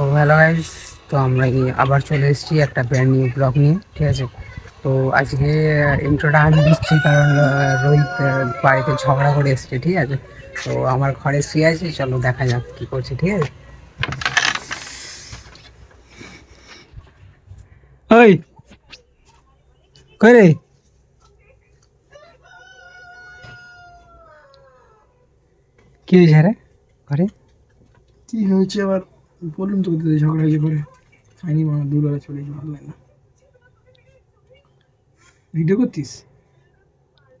তো hello guys তো আমরা কি আবার চলে এসেছি একটা ব্র্যান্ড নিউ ব্লগ নিয়ে ঠিক আছে? তো আজকে ইন্ট্রোটা আমি দিচ্ছি কারণ রোহিত বাড়িতে ঝগড়া করে এসছে ঠিক আছে? তো আমার ঘরে শুয়ে আছে চলো দেখা যাক কি করছে ঠিক আছে? ওই করে রে? কি হয়েছে রে ঘরে? কি হয়েছে আবার? বললাম তো তোদের ঝগড়া হয়েছে করে। খাইনি মা দুবেলা চলে গেছে ভালো লাগে না। ভিডিও করতিস?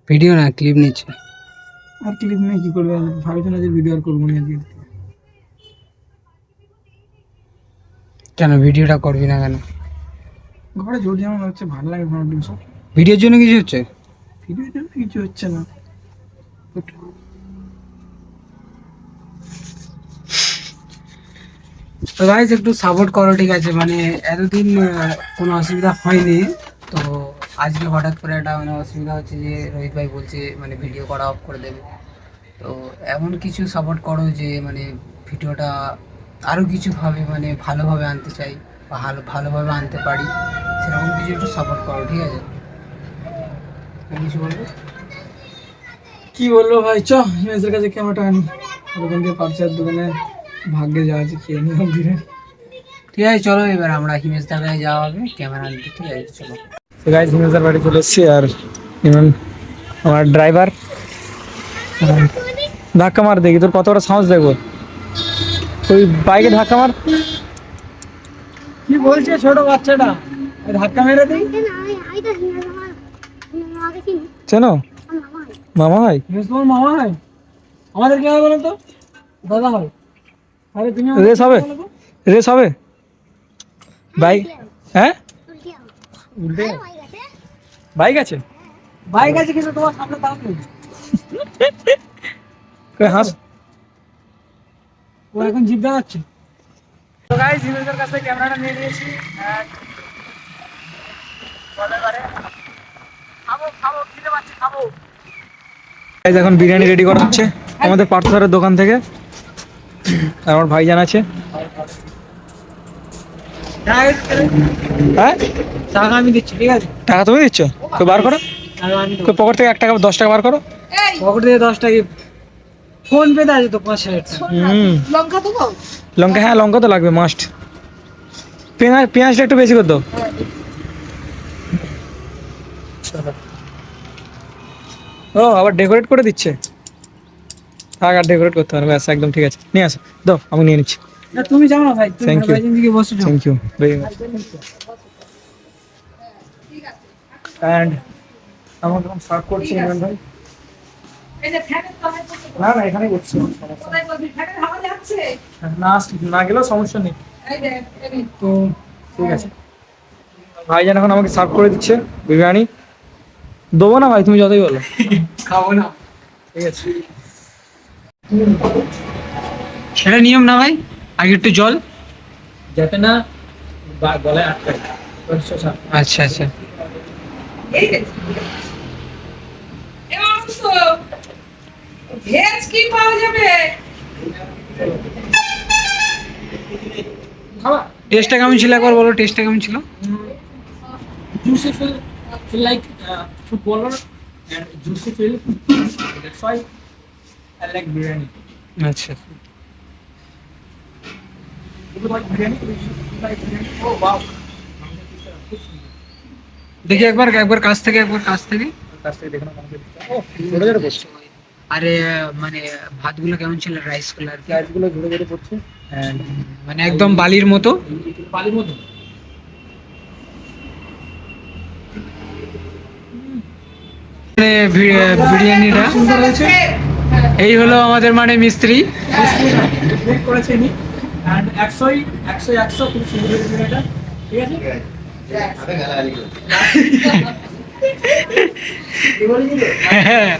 ভিডিও না ক্লিপ নিচ্ছে। আর ক্লিপ নেই কি করবে? ভাবছি না যে ভিডিও আর করব না আজকে। কেন ভিডিওটা করবি না কেন? ঘরে জোর যেমন হচ্ছে ভালো লাগে সব। ভিডিওর জন্য কিছু হচ্ছে? ভিডিওর জন্য কিছু হচ্ছে না। তো গাইজ একটু সাপোর্ট করো, ঠিক আছে? মানে এতদিন কোনো অসুবিধা হয়নি। তো আজকে হঠাৎ করে একটা মানে অসুবিধা হচ্ছে যে রোহিত ভাই বলছে মানে ভিডিও করা অফ করে দেবে। তো এমন কিছু সাপোর্ট করো যে মানে ভিডিওটা আরও কিছুভাবে মানে ভালোভাবে আনতে চাই বা ভালো ভালোভাবে আনতে পারি। সেরকম কিছু একটু সাপোর্ট করো, ঠিক আছে? আর কিছু বলব? কি বলব ভাই? চ হিমেশের কাছে ক্যামেরাটা আনি। আর ওখান থেকে পার্সার দোকানে ভাগ্যে যা আছে খেয়ে নিলাম ধীরে ঠিক আছে চলো এবার আমরা হিমেশ দাদায় যাওয়া হবে ক্যামেরা আনতে ঠিক আছে চলো গাইজ হিমেশের বাড়ি চলে এসেছি আর ইমন আমার ড্রাইভার ধাক্কা মার দেখি তোর কত বড় সাহস দেখব তুই বাইকে ধাক্কা মার কি বলছে ছোট বাচ্চাটা এই ধাক্কা মেরে দিই চেনো মামা হয় তোমার মামা হয় আমাদের কি হবে বলো তো দাদা হয় আরে তুমি রেস হবে। রেস হবে। বাইক? হ্যাঁ? উল্টে বাইক আছে? বাইক আছে? কিন্তু তোমার সামনে দাম নেই হাস? ও এখন জিপ দেখাচ্ছে তো গাইস ইমেজের কাছে ক্যামেরাটা নিয়ে নিয়েছি। Guys, এখন বিরিয়ানি রেডি করা হচ্ছে। আমাদের পার্থসারের দোকান থেকে। আর আমার ভাইজান আছে। হ্যাঁ? টাকা আমি দিচ্ছি ঠিক আছে টাকা তুমি দিচ্ছ? তো বার করো। তো পকেট থেকে এক টাকা দশ টাকা বার করো। পকেট থেকে দশ টাকা। ফোন পেতে আছে তো পাঁচ হাজার টাকা। হুম। লঙ্কা হ্যাঁ লঙ্কা তো লাগবে মাস্ট পেঁয়াজ পেঁয়াজটা একটু বেশি করে দাও। ও আবার ডেকোরেট করে দিচ্ছে। থাক আর ডেকোরেট করতে পারবে ব্যাস একদম ঠিক আছে। নিয়ে আসো। দাও আমি নিয়ে নিচ্ছি। না, তুমি যাও না ভাই বসে যাও। Thank you very much and আমার যখন সার্ভ করছি ইমরান ভাই। না না এখানে করছি না না গেলেও সমস্যা নেই। তো ঠিক আছে। ভাইজান এখন আমাকে সার্ভ করে দিচ্ছে বিরিয়ানি। দেবো না ভাই তুমি যতই বলো। খাব না। ঠিক আছে। সেটা নিয়ম না ভাই? আগে একটু জল। যাতে না গলায় আটকায় আচ্ছা আচ্ছা। ভেজ কি পাওয়া যাবে টেস্টটা কেমন ছিল একবার বলো টেস্টটা কেমন ছিল? That's why I like biryani. আচ্ছা. দেখি একবার একবার কাছ থেকে একবার কাছ থেকে। কাছ পড়ছে আরে মানে ভাতগুলো কেমন ছিল রাইসগুলো আর ঝরে ঝরে পড়ছে? মানে একদম বালির মতো। বালির মতো। মানে বিরিয়ানিটা। সুন্দর হয়েছে। এই হলো আমাদের মানে মিস্ত্রি। করেছে একশোই একশো একশো খুব সুন্দর হয়েছে এটা। ঠিক আছে? হ্যাঁ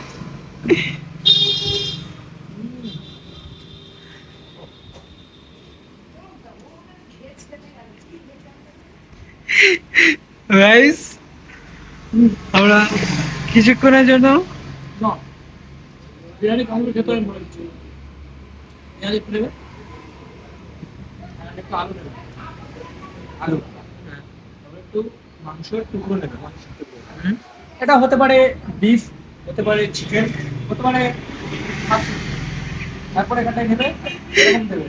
গাইস আমরা কিছুক্ষণের জন্য বিরিয়ানি করে খেতে হয় মনে হচ্ছে একটু নেবে? একটু আলু নেবে। আলু। তারপরে একটু মাংসের টুকরো নেবে। মাংসের টুকরো। এটা হতে পারে বিফ হতে পারে চিকেন হতে পারে। তারপরে এখানটায় নেবে এরকম দেবে।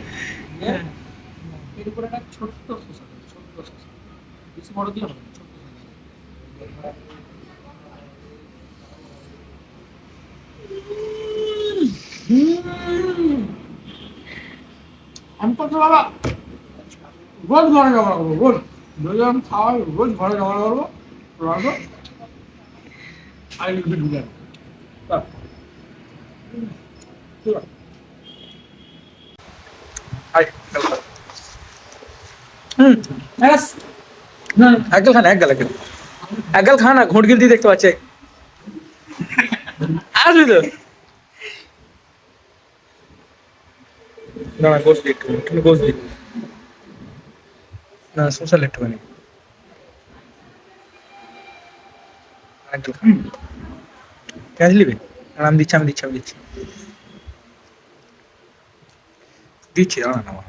এর উপরে একটা ছোট্ট শসা দেবে ছোট্ট শসা বেশি বড় দিয়ে হবে ছোট্ট শসা আমি বাবা? রোজ ঘরে ঝগড়া করব রোজ। রোজ আমি খাওয়াই রোজ ঘরে ঝগড়া করব। রোজ। আই লিখবি ঢুকে হুম ব্যাস না এক গাল খান এক গাল এক গাল এক না ঘোট গিলতি দেখতে পাচ্ছে। আসবি তো না না গোস দিই একটু একটু গোস দিই না সোশ্যাল একটুখানি একটু ক্যাশ নিবি আর আমি দিচ্ছি আমি দিচ্ছি আমি দিচ্ছি দিচ্ছি দাঁড়া না বাবা।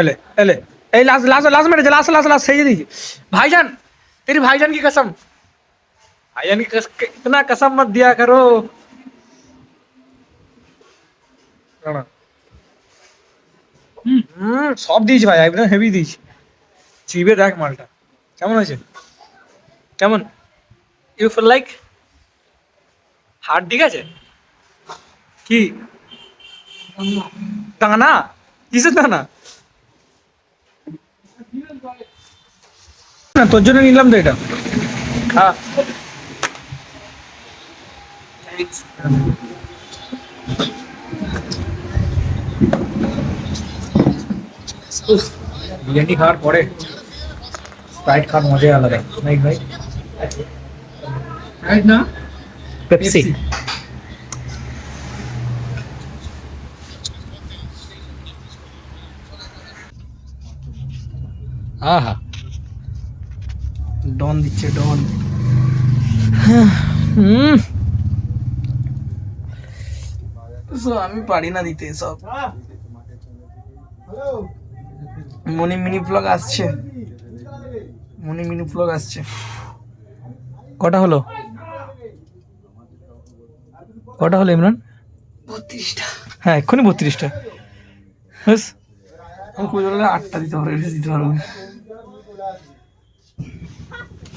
एले एले ए लास्ट लास्ट लास्ट में लास्ट लास्ट लास्ट सही दी भाईजान तेरी भाईजान की कसम भाईजान की कस, इतना कसम मत दिया करो না হুম সব দিয়েছি ভাই একদম হেভি দিয়েছি চিবে দেখ মালটা কেমন হয়েছে কেমন ইউ ফিল লাইক হার্ড ঠিক আছে কি দানা কিসের দানা না তোর জন্য নিলাম তো এটা হ্যাঁ বিরিয়ানি খাওয়ার পরে স্প্রাইট খাওয়ার মজাই আলাদা নাকি ভাই রাইট না পেপসি আহা ডন দিচ্ছে ডন হুম So, আমি পারি না দিতে সব মনি মিনি ব্লগ আসছে। মনি মিনি ব্লগ আসছে। কটা হলো? কটা হলো ইমরান? বত্রিশটা। হ্যাঁ এক্ষুনি বত্রিশটা। আমি হলে আটটা দিতে পারব বেশি দিতে পারব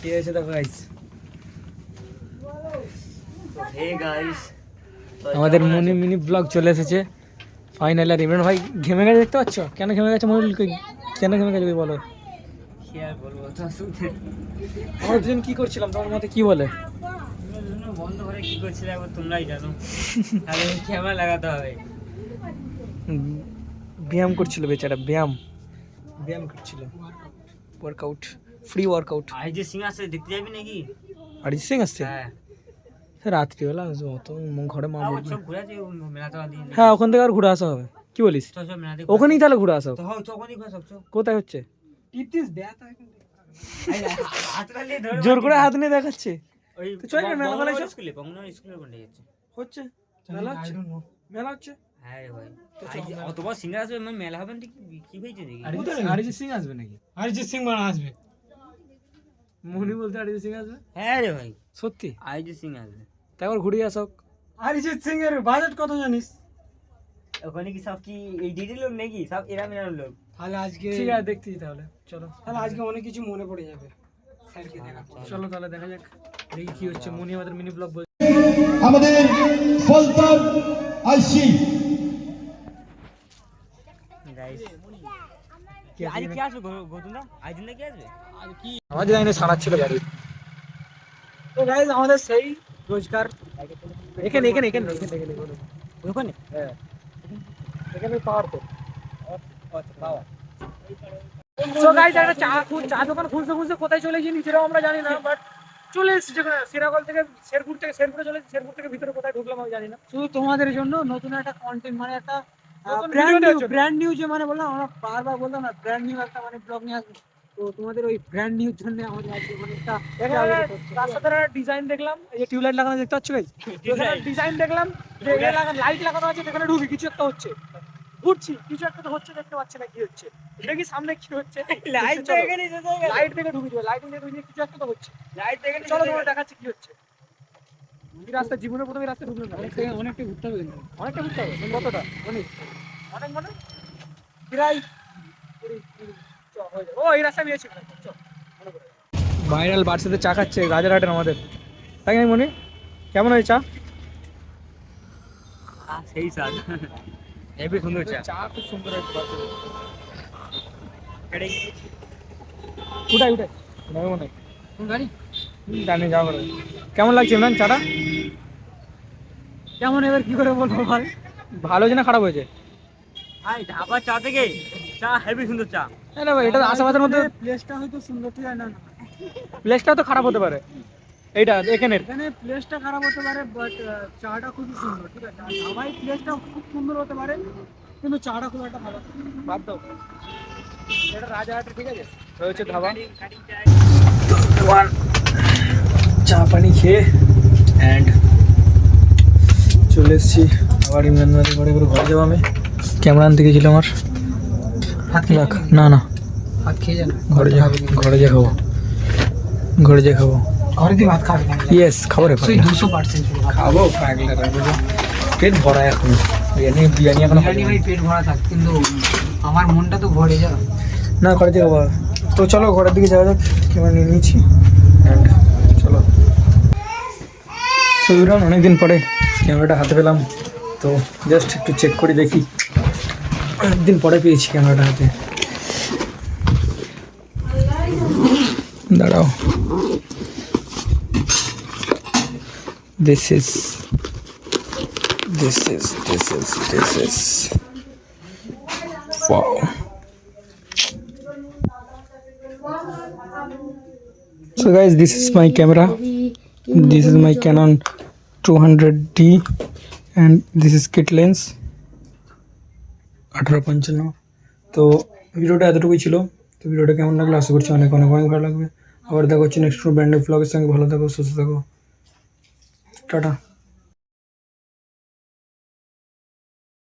ঠিক আছে দেখো গাইস হে গাইস আমাদের মনি মিনি ব্লগ চলে এসেছে। ফাইনাল আর ইমরান ভাই ঘেমে গেছে দেখতে পাচ্ছ? কেন ঘেমে গেছে মনে কেন ঘেমে গেছে ওই বলো? কি আর বলব? তো আমরা দুজন কি করছিলাম তোমার মতে কি বলে? বন্ধ করে কি করছিলে একবার তোমরাই জানো। তাহলে ক্যামেরা লাগাতে হবে। উম, ব্যায়াম করছিল বেচারা ব্যায়াম। ব্যায়াম করছিল। ওয়ার্কআউট ফ্রি ওয়ার্কআউট আই যে সিং আছে দেখতে যাবি নাকি? অরিজিৎ সিং আসছে? হ্যাঁ। স্যার রাত্রিবেলা আসব তো ম- ঘরে মা আবার বকবে। সব ঘুরে আছে মেলাতে দিয়ে হ্যাঁ ওখান থেকে আর ঘুরে আসা হবে। কি বলিস? ওখানেই তাহলে ঘুরে আসা কোথায় হচ্ছে? জোর করে হাত নিয়ে দেখাচ্ছে। চল না, মেলা মেলায় স্কুলে বঙ্গনগর স্কুলে কোনটা যাচ্ছে। হচ্ছে? মেলা হচ্ছে? মেলা হচ্ছে? রে ভাই আই যে- অত বড় সিঙ্গার আসবে মানে মেলা হবে কি হয়েছে দেখি। অরিজিৎ সিং আসবে নাকি? অরিজিৎ সিং মানে আসবে। মনি বলতে অরিজিৎ সিং আসবে? হ্যাঁ রে ভাই। সত্যি? যে সিং আসবে। আবার ঘুরিয়ে আসক। অরিজিৎ সিং এর বাজেট কত জানিস? ওখানে কি সব কি এই ডিডি লোক নাকি? সব এরা মেলার লোক। তাহলে আজকে ঠিক আছে দেখতেছি তাহলে। চলো। তাহলে আজকে অনেক কিছু মনে পড়ে যাবে। স্যারকে চলো তাহলে দেখা যাক। দেখি কি হচ্ছে। মনি আমাদের মিনি ব্লগ বলছে আমাদের সুলতান আইসি। গাইস আজ কি আসবে? গৌতম দা আজ দিন কি? আসবে আমাদের লাইনে সাড়াচ্ছিল গাড়ি। তো গাইজ আমাদের সেই রোজগার। এখানে এখানে এখানে এখানে এখানে। ওখানে? হ্যাঁ। এখানে পাওয়ার তো। সো গাইজ একটা চা চা দোকান খুঁজতে খুঁজতে কোথায় চলে গিয়ে নিজেরাও আমরা জানি না বাট চলে এসেছি যেখানে সিরাগল থেকে শেরপুর থেকে শেরপুরে চলে শেরপুর থেকে ভিতরে কোথায় ঢুকলাম আমি জানি না। শুধু তোমাদের জন্য নতুন একটা কন্টেন্ট মানে একটা ব্র্যান্ড নিউ ব্র্যান্ড নিউ যে মানে বললাম আমরা বারবার বললাম না ব্র্যান্ড নিউ একটা মানে ব্লগ নিয়ে আসব। তো তোমাদের ওই ব্র্যান্ড নিউর জন্য আমাদের আজকে রাস্তাতে ডিজাইন দেখলাম এই যে টিউবলাইট লাগানো দেখতে পাচ্ছ গাইজ ডিজাইন দেখলাম যে লাইট লাগানো আছে সেখানে ঢুকি কিছু একটা হচ্ছে। ঘুরছি কিছু একটা তো হচ্ছে দেখতে পাচ্ছি না কি হচ্ছে। দেখি সামনে কি হচ্ছে। লাইট দেখে নি লাইট দেখে ঢুকে দিবে লাইট দেখে ঢুকে কিছু একটা তো হচ্ছে। লাইট দেখে চলো তোমার দেখাচ্ছি কি হচ্ছে। এই রাস্তা জীবনের প্রথমে রাস্তা ঢুকলো না। অনেকটা ঘুরতে হবে। অনেকটা ঘুরতে হবে কতটা? অনেক। অনেক মানে? প্রায় কুড়ি, কুড়ি, চ, হয়ে যাবে। ও এই রাস্তা আমি মনে ভাইরাল বার্ষিতে চা খাচ্ছে রাজারহাটের আমাদের। তাই না মনি? কেমন হয় চা? সেই স্বাদ। উঠাই উঠাই মনে গাড়ি জানি যা করে কেমন লাগছে ইমরান চাটা কেমন এবার কি করে বলব বল ভালো হয়েছে না খারাপ হয়েছে ভাই ঢাবা চা থেকে চা হেভি সুন্দর চা না ভাই এটা আশেপাশের মধ্যে প্লেসটা হয়তো সুন্দর ঠিক না প্লেসটাও তো খারাপ হতে পারে এইটা এখানের? এখানে প্লেসটা খারাপ হতে পারে বাট চাটা খুবই সুন্দর ঠিক আছে? আর ধাবাই প্লেসটা খুব সুন্দর হতে পারে কিন্তু চাটা খুব একটা ভালো বাদ দাও। এটা রাজাহাটের ঠিক আছে? হচ্ছে ধাবা। ওয়ান চা পানি খেয়ে অ্যান্ড চলে এসেছি। আবার ইমরান ভাই ঘরে করে ঘরে যাব আমি। ক্যামেরা আনতে গেছিলাম আমার। রাখ না না। ভাত খেয়ে যান ঘরে যা ঘরে যা খাব। ঘরে যা খাব। ঘরে দিয়ে ভাত খাবি ইয়েস খাব রে সেই দুশো পার্সেন্ট খাব পাগলা পেট ভরা এখন। বিরিয়ানি বিরিয়ানি এখন বিরিয়ানি ভাই পেট ভরা থাক কিন্তু আমার মনটা তো ভরে যা না ঘরে থেকে খাব। তো চলো ঘরের দিকে যাওয়া যাক। ক্যামেরা নিয়ে নিয়েছি। চলো। সুবিরান অনেকদিন পরে ক্যামেরাটা হাতে পেলাম। তো জাস্ট একটু চেক করে দেখি। অনেকদিন পরে পেয়েছি ক্যামেরাটা হাতে। দাঁড়াও। This is this is this is this is Wow. So guys, this is my camera. This is my Canon 200D and this is kit lens আঠারো পঞ্চান্ন তো ভিডিওটা এতটুকুই ছিল তো ভিডিওটা কেমন লাগলো আশা করছি অনেক অনেক অনেক ভালো লাগবে আবার দেখা হচ্ছে নেক্সট ব্র্যান্ডের ব্লগের সঙ্গে ভালো থাকো সুস্থ থাকো 这儿